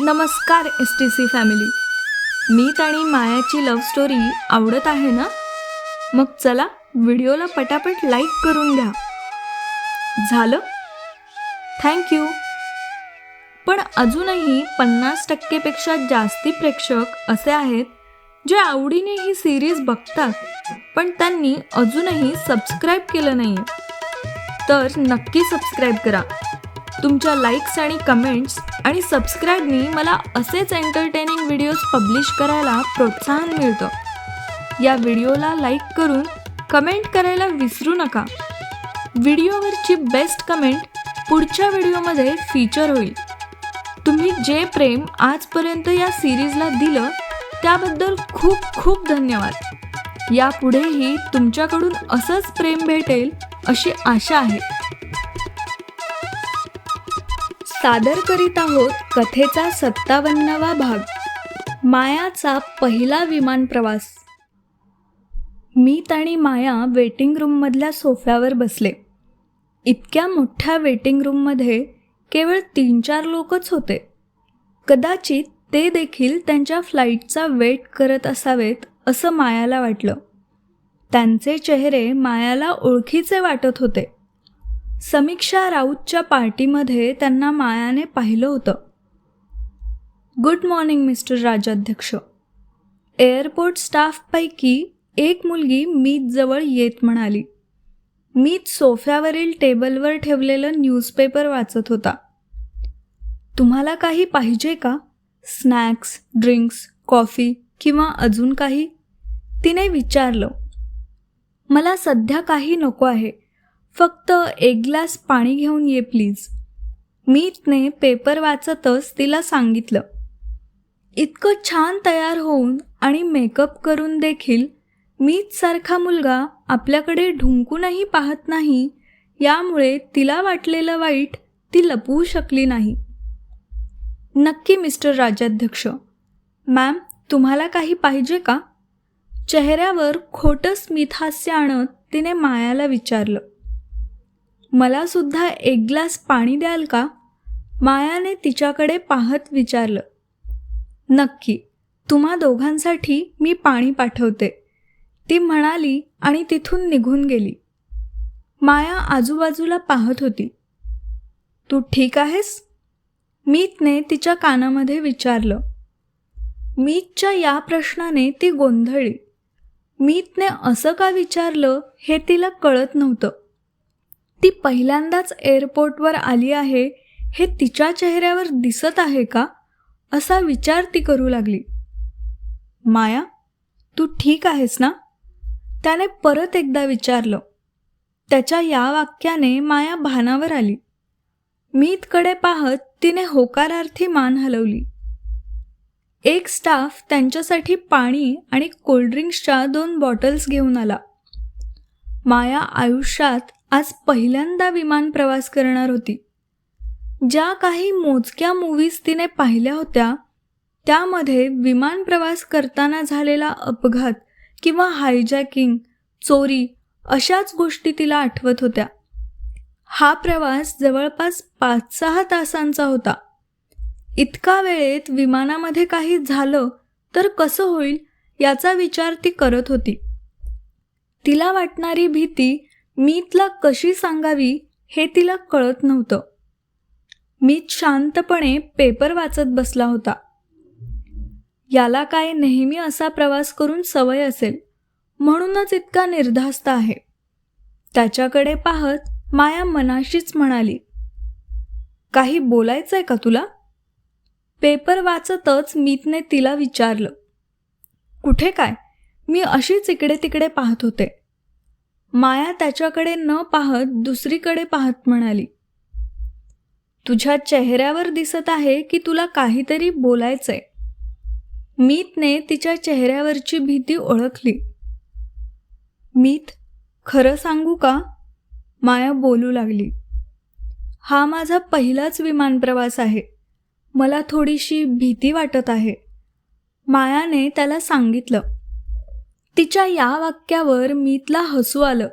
नमस्कार S T C family Meet आणि मायाची लव्ह स्टोरी आवडत आहे ना? मग चला व्हिडिओला पटापट लाईक करून घ्या. झालं? थँक्यू पण अजूनही पन्नास टक्केपेक्षा जास्ती प्रेक्षक असे आहेत जे आवडीने ही सिरीज बघतात पण त्यांनी अजूनही सबस्क्राईब केलं नाही तर नक्की सबस्क्राईब करा. तुमच्या लाईक्स आणि कमेंट्स आणि सबस्क्राईबनी मला असेच एंटरटेनिंग व्हिडिओज पब्लिश करायला प्रोत्साहन मिळतं. या व्हिडिओला लाईक करून कमेंट करायला विसरू नका. व्हिडिओवरची बेस्ट कमेंट पुढच्या व्हिडिओमध्ये फीचर होईल. तुम्ही जे प्रेम आजपर्यंत या सिरीजला दिलं त्याबद्दल खूप खूप धन्यवाद. यापुढेही तुमच्याकडून असंच प्रेम भेटेल अशी आशा आहे. सादर करीत आहोत कथेचा सत्तावन्नावा भाग. मायाचा पहिला विमान प्रवास. मीत आणि माया वेटिंग रूममधल्या सोफ्यावर बसले. इतक्या मोठ्या वेटिंग रूममध्ये केवळ तीन चार लोकच होते. कदाचित ते देखील त्यांच्या फ्लाईटचा वेट करत असावेत असं मायाला वाटलं. त्यांचे चेहरे मायाला ओळखीचे वाटत होते. समीक्षा राऊतच्या पार्टीमध्ये त्यांना मायाने पाहिलं होतं. Good morning mister Rajadhyaksha. Airport स्टाफपैकी एक मुलगी मीतजवळ येत म्हणाली. मीत सोफ्यावरील टेबलवर ठेवलेलं न्यूजपेपर वाचत होता. तुम्हाला काही पाहिजे का? स्नॅक्स ड्रिंक्स कॉफी किंवा अजून काही? तिने विचारलं. मला सध्या काही नको आहे. फक्त एक ग्लास पाणी घेऊन ये प्लीज. मीतने पेपर वाचतच तिला सांगितलं. इतकं छान तयार होऊन आणि मेकअप करून देखील मीतसारखा मुलगा आपल्याकडे ढुंकूनही पाहत नाही यामुळे तिला वाटलेलं वाईट ती लपवू शकली नाही. नक्की मिस्टर राजाध्यक्ष. मॅम तुम्हाला काही पाहिजे का? चेहऱ्यावर खोटं स्मितहास्य आणत तिने मायाला विचारलं. मला सुद्धा एक ग्लास पाणी द्याल का? मायाने तिच्याकडे पाहत विचारलं. नक्की तुम्हा दोघांसाठी मी पाणी पाठवते. ती म्हणाली आणि तिथून निघून गेली. माया आजूबाजूला पाहत होती. तू ठीक आहेस? मीतने तिच्या कानामध्ये विचारलं. मीतच्या या प्रश्नाने ती गोंधळली. मीतने असं का विचारलं हे तिला कळत नव्हतं. ती पहिल्यांदाच एअरपोर्टवर आली आहे हे तिच्या चेहऱ्यावर दिसत आहे का? असा विचार ती करू लागली. माया तू ठीक आहेस ना? त्याने परत एकदा विचारलं. त्याच्या या वाक्याने माया भानावर आली. मीतकडे पाहत तिने होकारार्थी मान हलवली. एक स्टाफ त्यांच्यासाठी पाणी आणि कोल्ड्रिंक्सच्या दोन बॉटल्स घेऊन आला. माया आयुष्यात आज पहिल्यांदा विमान प्रवास करणार होती. ज्या काही मोजक्या मूवीज तिने पाहिल्या होत्या त्यामध्ये विमान प्रवास करताना झालेला अपघात किंवा हायजॅकिंग चोरी अशाच गोष्टी तिला आठवत होत्या. हा प्रवास जवळपास पाच सहा तासांचा होता. इतका वेळेत विमानामध्ये काही झालं तर कसं होईल याचा विचार ती करत होती. तिला वाटणारी भीती मी तिला कशी सांगावी हे तिला कळत नव्हतं. मी शांतपणे पेपर वाचत बसला होता. याला काय नेहमी असा प्रवास करून सवय असेल म्हणूनच इतका निर्धास्त आहे. त्याच्याकडे पाहत माया मनाशीच म्हणाली काही बोलायचंय का तुला? पेपर वाचतच मीतने तिला विचारलं कुठे काय? मी अशीच इकडे तिकडे पाहत होते. माया त्याच्याकडे न पाहत दुसरीकडे पाहत म्हणाली तुझ्या चेहऱ्यावर दिसत आहे की तुला काहीतरी बोलायचंय. मीतने तिच्या चेहऱ्यावरची भीती ओळखली. मीत खरं सांगू का? माया बोलू लागली. हा माझा पहिलाच विमान प्रवास आहे. मला थोडीशी भीती वाटत आहे. मायाने त्याला सांगितलं. तिच्या या वाक्यावर मीतला हसू आलं.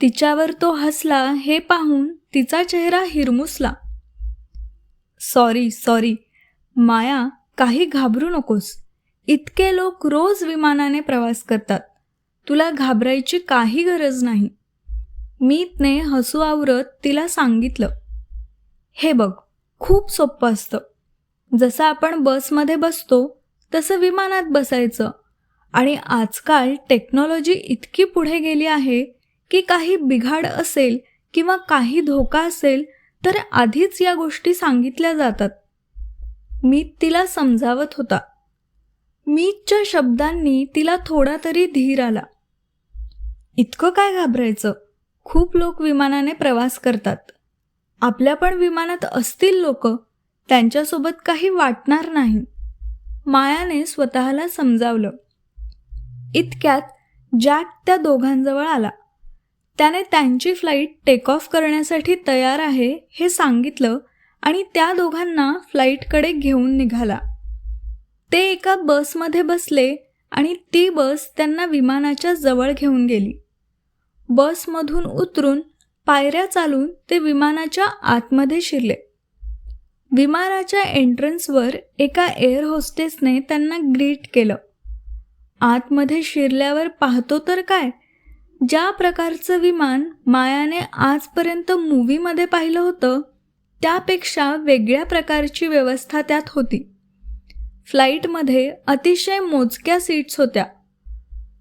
तिच्यावर तो हसला हे पाहून तिचा चेहरा हिरमुसला. सॉरी सॉरी माया काही घाबरू नकोस. इतके लोक रोज विमानाने प्रवास करतात. तुला घाबरायची काही गरज नाही. मीतने हसू आवरत तिला सांगितलं. हे बघ खूप सोपं असतं. जसं आपण बसमध्ये बसतो तसं विमानात बसायचं. आणि आजकाल टेक्नॉलॉजी इतकी पुढे गेली आहे की काही बिघाड असेल किंवा काही धोका असेल तर आधीच या गोष्टी सांगितल्या जातात. मी तिला समजावत होता. मीतच्या शब्दांनी तिला थोडा तरी धीर आला. इतकं काय घाबरायचं? खूप लोक विमानाने प्रवास करतात. आपल्या पण विमानात असतील लोक. त्यांच्यासोबत काही वाटणार नाही. मायाने स्वतःला समजावलं. इतक्यात जॅक त्या दोघांजवळ आला. त्याने त्यांची फ्लाईट टेक ऑफ करण्यासाठी तयार आहे हे सांगितलं आणि त्या दोघांना फ्लाईटकडे घेऊन निघाला. ते एका बसमध्ये बसले आणि ती बस त्यांना विमानाच्या जवळ घेऊन गेली. बसमधून उतरून पायऱ्या चालून ते विमानाच्या आतमध्ये शिरले. विमानाच्या एंट्रन्सवर एका एअर होस्टेसने त्यांना ग्रीट केलं. आतमध्ये शिरल्यावर पाहतो तर काय? ज्या प्रकारचं विमान मायाने आजपर्यंत मूवीमध्ये पाहिलं होतं त्यापेक्षा वेगळ्या प्रकारची व्यवस्था त्यात होती. फ्लाईटमध्ये अतिशय मोजक्या सीट्स होत्या.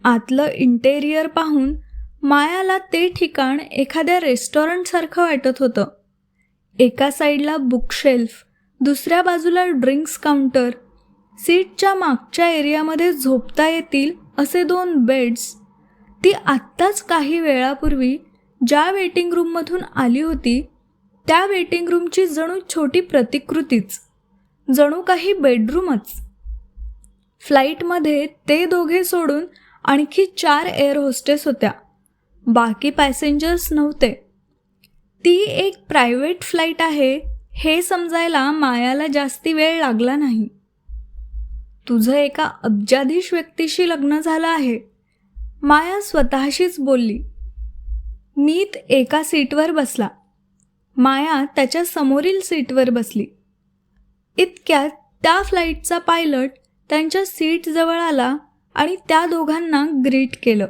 आतलं इंटेरियर पाहून मायाला ते ठिकाण एखाद्या रेस्टॉरंटसारखं वाटत होतं. एका साईडला बुकशेल्फ दुसऱ्या बाजूला ड्रिंक्स काउंटर सीटच्या मागच्या एरियामध्ये झोपता येतील असे दोन बेड्स. ती आत्ताच काही वेळापूर्वी ज्या वेटिंग रूममधून आली होती त्या वेटिंग रूमची जणू छोटी प्रतिकृतीच. जणू काही बेडरूमच. फ्लाईटमध्ये ते दोघे सोडून आणखी चार एअर होस्टेस होत्या. बाकी पॅसेंजर्स नव्हते. ती एक प्रायव्हेट फ्लाईट आहे हे समजायला मायाला जास्ती वेळ लागला नाही. तुझं एका अब्जाधीश व्यक्तीशी लग्न झालं आहे. माया स्वतःशीच बोलली. मीत एका सीटवर बसला. माया त्याच्या समोरील सीटवर बसली. इतक्यात त्या फ्लाईटचा पायलट त्यांच्या सीटजवळ आला आणि त्या दोघांना ग्रीट केलं.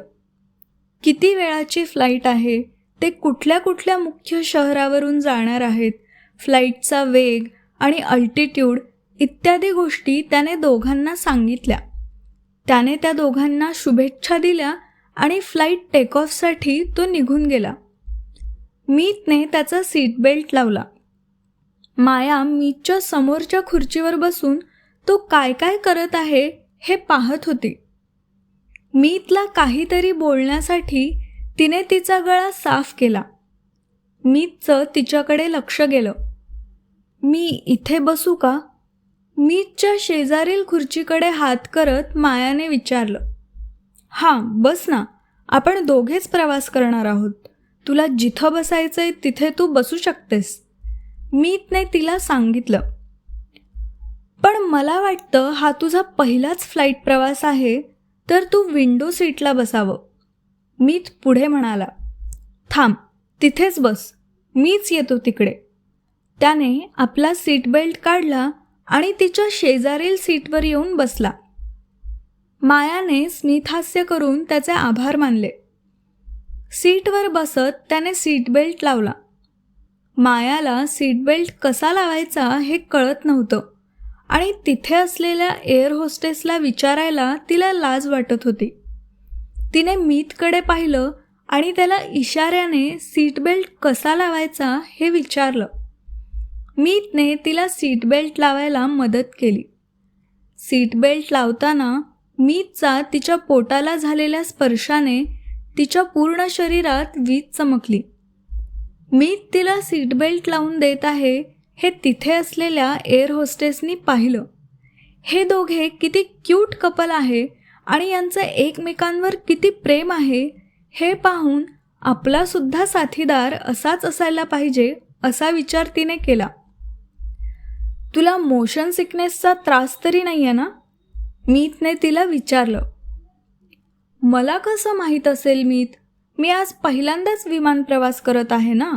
किती वेळाची फ्लाईट आहे ते कुठल्या कुठल्या मुख्य शहरावरून जाणार आहेत फ्लाईटचा वेग आणि अल्टिट्यूड इत्यादी गोष्टी त्याने दोघांना सांगितल्या. त्याने त्या दोघांना शुभेच्छा दिल्या आणि फ्लाईट टेकऑफसाठी तो निघून गेला. मीतने त्याचा सीट बेल्ट लावला. माया मीतच्या समोरच्या खुर्चीवर बसून तो काय काय करत आहे हे पाहत होती. मीतला काहीतरी बोलण्यासाठी तिने तिचा गळा साफ केला. मीतचं तिच्याकडे लक्ष गेलं. मी इथे बसू का? मीतच्या शेजारील खुर्चीकडे हात करत मायाने विचारलं हां बस ना. आपण दोघेच प्रवास करणार आहोत. तुला जिथं बसायचंय तिथे तू बसू शकतेस. मीतने तिला सांगितलं पण मला वाटतं हा तुझा पहिलाच फ्लाईट प्रवास आहे तर तू विंडो सीटला बसावं. मीत पुढे म्हणाला थांब तिथेच बस. मीच येतो तिकडे. त्याने आपला सीट बेल्ट काढला आणि तिच्या शेजारील सीटवर येऊन बसला. मायाने स्मितहास्य करून त्याचे आभार मानले. सीटवर बसत त्याने सीट बेल्ट लावला. मायाला सीट बेल्ट कसा लावायचा हे कळत नव्हतं आणि तिथे असलेल्या एअर होस्टेसला विचारायला तिला लाज वाटत होती. तिने मीतकडे पाहिलं आणि त्याला इशाऱ्याने सीट बेल्ट कसा लावायचा हे विचारलं. मीतने तिला सीट बेल्ट लावायला मदत केली. सीट बेल्ट लावताना मीतचा तिच्या पोटाला झालेल्या स्पर्शाने तिच्या पूर्ण शरीरात वीज चमकली. मीत तिला सीट बेल्ट लावून देत आहे हे तिथे असलेल्या एअर होस्टेसनी पाहिलं. हे दोघे किती क्यूट कपल आहे आणि यांचं एकमेकांवर किती प्रेम आहे हे पाहून आपलासुद्धा साथीदार असाच असायला पाहिजे असा विचार तिने केला. तुला मोशन सिकनेसचा त्रास तरी नाही आहे ना मीतने तिला विचारलं. मला कसं माहीत असेल मीत? मी आज पहिल्यांदाच विमान प्रवास करत आहे ना?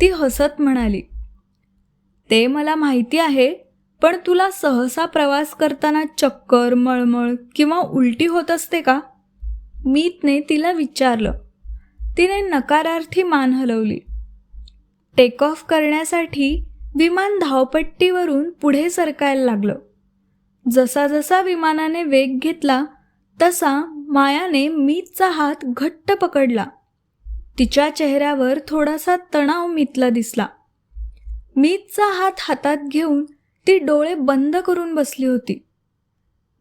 ती हसत म्हणाली. ते मला माहिती आहे पण तुला सहसा प्रवास करताना चक्कर मळमळ किंवा उलटी होत असते का? मीतने तिला विचारलं. तिने नकारार्थी मान हलवली. टेक ऑफ करण्यासाठी विमान धावपट्टीवरून पुढे सरकायला लागलं. जसा जसा विमानाने वेग घेतला तसा मायाने मीतचा हात घट्ट पकडला. तिच्या चेहऱ्यावर थोडासा तणाव मितला दिसला. मीतचा हात हातात घेऊन ती डोळे बंद करून बसली होती.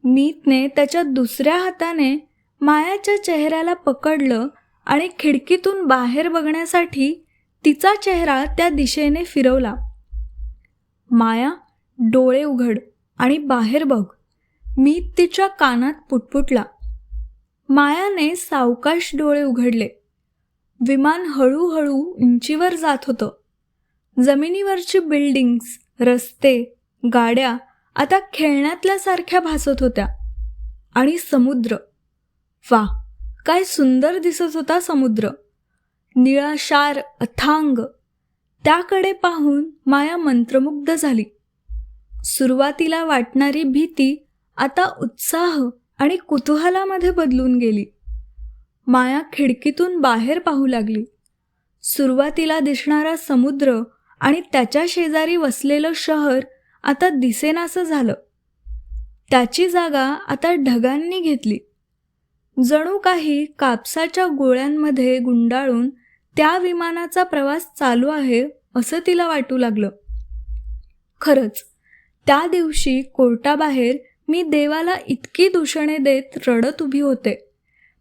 मीतने त्याच्या दुसऱ्या हाताने मायाच्या चेहऱ्याला पकडलं आणि खिडकीतून बाहेर बघण्यासाठी तिचा चेहरा त्या दिशेने फिरवला. माया डोळे उघड आणि बाहेर बघ. मी तिच्या कानात पुटपुटला. मायाने सावकाश डोळे उघडले. विमान हळूहळू उंचीवर जात होतं. जमिनीवरची बिल्डिंग्स रस्ते गाड्या आता खेळण्यातल्यासारख्या भासत होत्या. आणि समुद्र. वा काय सुंदर दिसत होता समुद्र. निळाशार अथांग त्याकडे पाहून माया मंत्रमुग्ध झाली. सुरुवातीला वाटणारी भीती आता उत्साह आणि कुतूहलामध्ये बदलून गेली. माया खिडकीतून बाहेर पाहू लागली. सुरुवातीला दिसणारा समुद्र आणि त्याच्या शेजारी वसलेलं शहर आता दिसेनासं झालं. त्याची जागा आता ढगांनी घेतली. जणू काही कापसाच्या गोळ्यांमध्ये गुंडाळून त्या विमानाचा प्रवास चालू आहे असं तिला वाटू लागलं. खरंच त्या दिवशी कोर्टाबाहेर मी देवाला इतकी दूषणे देत रडत उभी होते.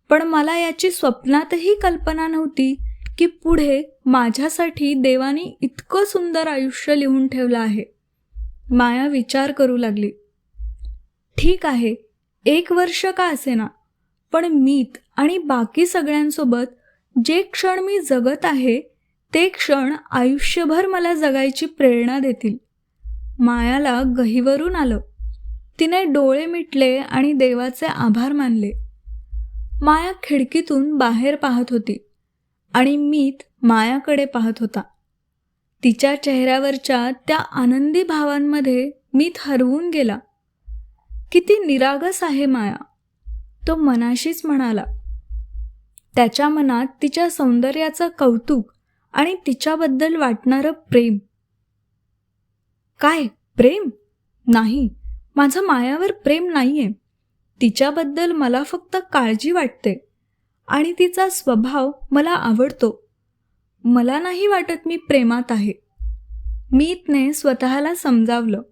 पण मला याची स्वप्नातही कल्पना नव्हती की पुढे माझ्यासाठी देवाने इतकं सुंदर आयुष्य लिहून ठेवलं आहे. माया विचार करू लागली. ठीक आहे एक वर्ष का असेना पण मीत आणि बाकी सगळ्यांसोबत जे क्षण मी जगत आहे ते क्षण आयुष्यभर मला जगायची प्रेरणा देतील. मायाला गहीवरून आलं. तिने डोळे मिटले आणि देवाचे आभार मानले. माया खिडकीतून बाहेर पाहत होती आणि मीत मायाकडे पाहत होता. तिच्या चेहऱ्यावरच्या त्या आनंदी भावांमध्ये मीत हरवून गेला. किती निरागस आहे माया तो मनाशीच म्हणाला. त्याच्या मनात तिच्या सौंदर्याचं कौतुक आणि तिच्याबद्दल वाटणारं प्रेम. काय? प्रेम? नाही. माझं मायावर प्रेम नाहीये. तिच्याबद्दल मला फक्त काळजी वाटते आणि तिचा स्वभाव मला आवडतो. मला नाही वाटत मी प्रेमात आहे. मीतने स्वतःला समजावलं.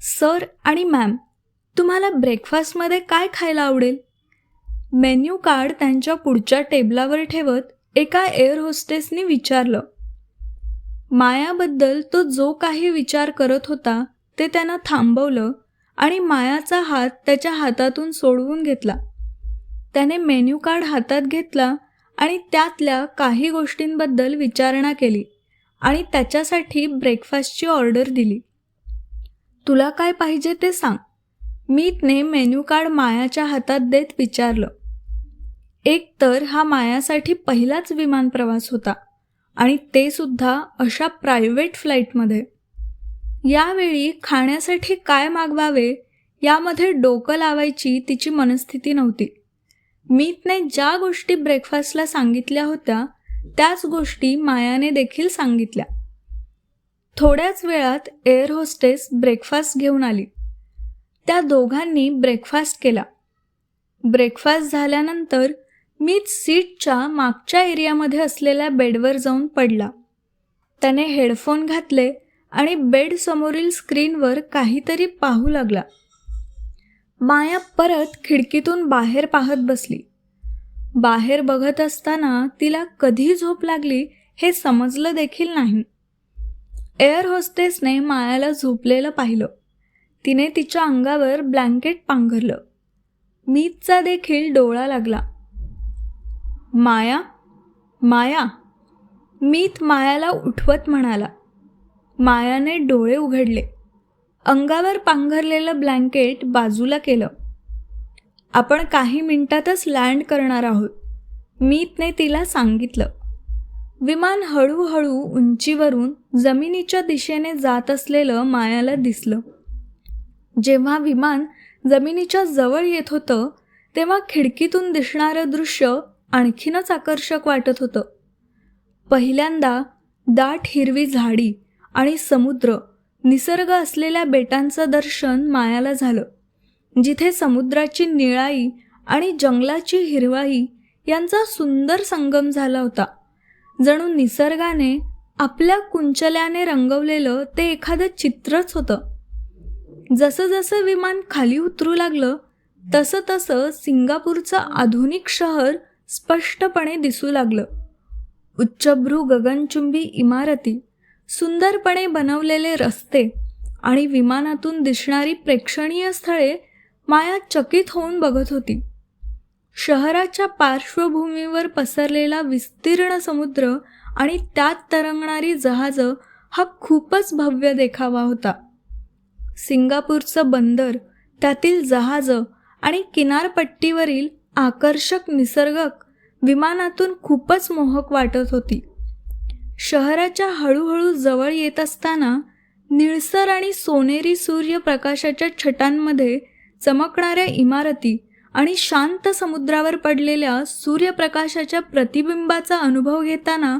सर आणि मॅम तुम्हाला ब्रेकफास्टमध्ये काय खायला आवडेल? मेन्यू कार्ड त्यांच्या पुढच्या टेबलावर ठेवत एका एअर होस्टेसने विचारलं. मायाबद्दल तो जो काही विचार करत होता ते त्यानं थांबवलं आणि मायाचा हात त्याच्या हातातून सोडवून घेतला. त्याने मेन्यू कार्ड हातात घेतला आणि त्यातल्या काही गोष्टींबद्दल विचारणा केली आणि त्याच्यासाठी ब्रेकफास्टची ऑर्डर दिली. तुला काय पाहिजे ते सांग मीतने मेन्यू कार्ड मायाच्या हातात देत विचारलं. एक तर हा मायासाठी पहिलाच विमान प्रवास होता आणि ते सुद्धा अशा प्रायव्हेट फ्लाईटमध्ये यावेळी खाण्यासाठी काय मागवावे यामध्ये डोकं लावायची तिची मनस्थिती नव्हती. मीतने ज्या गोष्टी ब्रेकफास्टला सांगितल्या होत्या त्याच गोष्टी मायाने देखील सांगितल्या. थोड्याच वेळात एअर होस्टेस ब्रेकफास्ट घेऊन आली. त्या दोघांनी ब्रेकफास्ट केला. ब्रेकफास्ट झाल्यानंतर मीच सीटच्या मागच्या एरियामध्ये असलेल्या बेडवर जाऊन पडला. त्याने हेडफोन घातले आणि बेड समोरील स्क्रीनवर काहीतरी पाहू लागला. माया परत खिडकीतून बाहेर पाहत बसली. बाहेर बघत असताना तिला कधी झोप लागली हे समजलं देखील नाही. एअर होस्टेसने मायाला झोपलेलं पाहिलं. तिने तिच्या अंगावर ब्लँकेट पांघरलं. मीतचा देखील डोळा लागला. माया माया. मीत मायाला उठवत म्हणाला. मायाने डोळे उघडले. अंगावर पांघरलेलं ब्लँकेट बाजूला केलं. आपण काही मिनिटातच लँड करणार आहोत मीतने तिला सांगितलं. विमान हळूहळू उंचीवरून जमिनीच्या दिशेने जात असलेलं मायाला दिसलं. जेव्हा विमान जमिनीच्या जवळ येत होतं तेव्हा खिडकीतून दिसणारं दृश्य आणखीनच आकर्षक वाटत होतं. पहिल्यांदा दाट हिरवी झाडी आणि समुद्र निसर्ग असलेल्या बेटांचं दर्शन मायाला झालं. जिथे समुद्राची निळाई आणि जंगलाची हिरवाई यांचा सुंदर संगम झाला होता. जणू निसर्गाने आपल्या कुंचल्याने रंगवलेलं ते एखादं चित्रच होतं. जसं जसं विमान खाली उतरू लागलं तसं तसं सिंगापूरचं आधुनिक शहर स्पष्टपणे दिसू लागलं. उच्चभ्रू गगनचुंबी इमारती सुंदरपणे बनवलेले रस्ते आणि विमानातून दिसणारी प्रेक्षणीय स्थळे माया चकित होऊन बघत होती. शहराच्या पार्श्वभूमीवर पसरलेला विस्तीर्ण समुद्र आणि त्यात तरंगणारी जहाजं हा खूपच भव्य देखावा होता. सिंगापूरचं बंदर त्यातील जहाजं आणि किनारपट्टीवरील आकर्षक निसर्गक विमानातून खूपच मोहक वाटत होती. शहराच्या हळूहळू जवळ येत असताना निळसर आणि सोनेरी सूर्यप्रकाशाच्या छटांमध्ये चमकणाऱ्या इमारती आणि शांत समुद्रावर पडलेल्या सूर्यप्रकाशाच्या प्रतिबिंबाचा अनुभव घेताना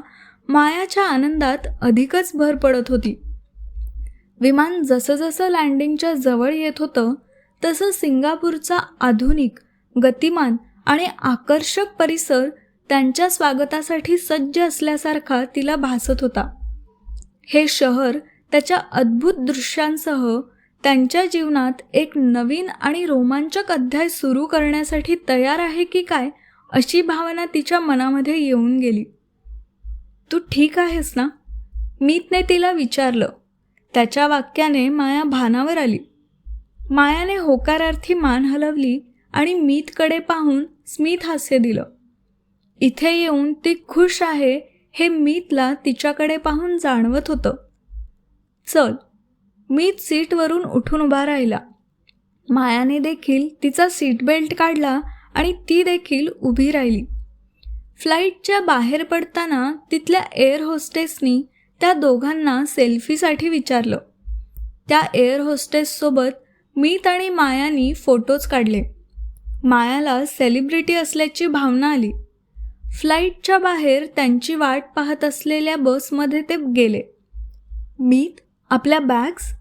मायाच्या आनंदात अधिकच भर पडत होती. विमान जसंजसं लँडिंगच्या जवळ येत होतं तसं सिंगापूरचा आधुनिक गतिमान आणि आकर्षक परिसर त्यांच्या स्वागतासाठी सज्ज असल्यासारखा तिला भासत होता. हे शहर त्याच्या अद्भुत दृश्यांसह त्यांच्या जीवनात एक नवीन आणि रोमांचक अध्याय सुरू करण्यासाठी तयार आहे की काय अशी भावना तिच्या मनामध्ये येऊन गेली. तू ठीक आहेस ना? मीतने तिला विचारलं. त्याच्या वाक्याने माया भानावर आली. मायाने होकारार्थी मान हलवली आणि मीतकडे पाहून स्मित हास्य दिलं. इथे येऊन ती खुश आहे हे मीतला तिच्याकडे पाहून जाणवत होतं. चल मीत सीटवरून उठून उभा राहिला. मायाने देखील तिचा सीट बेल्ट काढला आणि ती देखील उभी राहिली. फ्लाईटच्या बाहेर पडताना तिथल्या एअर होस्टेसनी त्या दोघांना सेल्फीसाठी विचारलं. त्या एअर होस्टेससोबत मीत आणि मायानी फोटोज काढले. मायाला सेलिब्रिटी असल्याची भावना आली. फ्लाईटच्या बाहेर त्यांची वाट पाहत असलेल्या बसमध्ये ते गेले. मीत आपल्या बॅग्स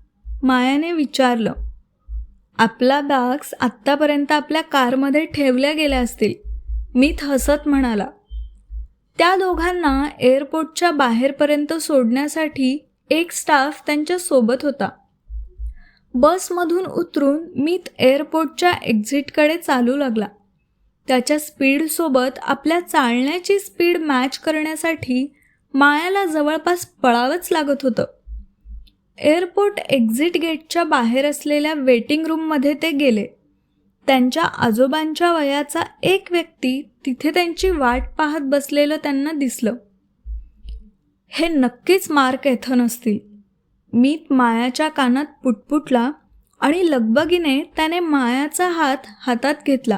मायाने विचारलं. आपला बॅग्स आत्तापर्यंत आपल्या कारमध्ये ठेवल्या गेल्या असतील मीत हसत म्हणाला. त्या दोघांना एअरपोर्टच्या बाहेरपर्यंत सोडण्यासाठी एक स्टाफ त्यांच्यासोबत होता. बसमधून उतरून मीत एअरपोर्टच्या एक्झिटकडे चालू लागला. त्याच्या स्पीडसोबत आपल्या चालण्याची स्पीड मॅच करण्यासाठी मायाला जवळपास पळावंच लागत होतं. एअरपोर्ट एक्झिट गेटच्या बाहेर असलेल्या वेटिंग रूममध्ये ते गेले. त्यांच्या आजोबांच्या वयाचा एक व्यक्ती तिथे त्यांची वाट पाहत बसलेलं त्यांना दिसलं. हे नक्कीच मार्क एथन असतील. मीत मायाच्या कानात पुटपुटला आणि लगबगीने त्याने मायाचा हात हातात घेतला.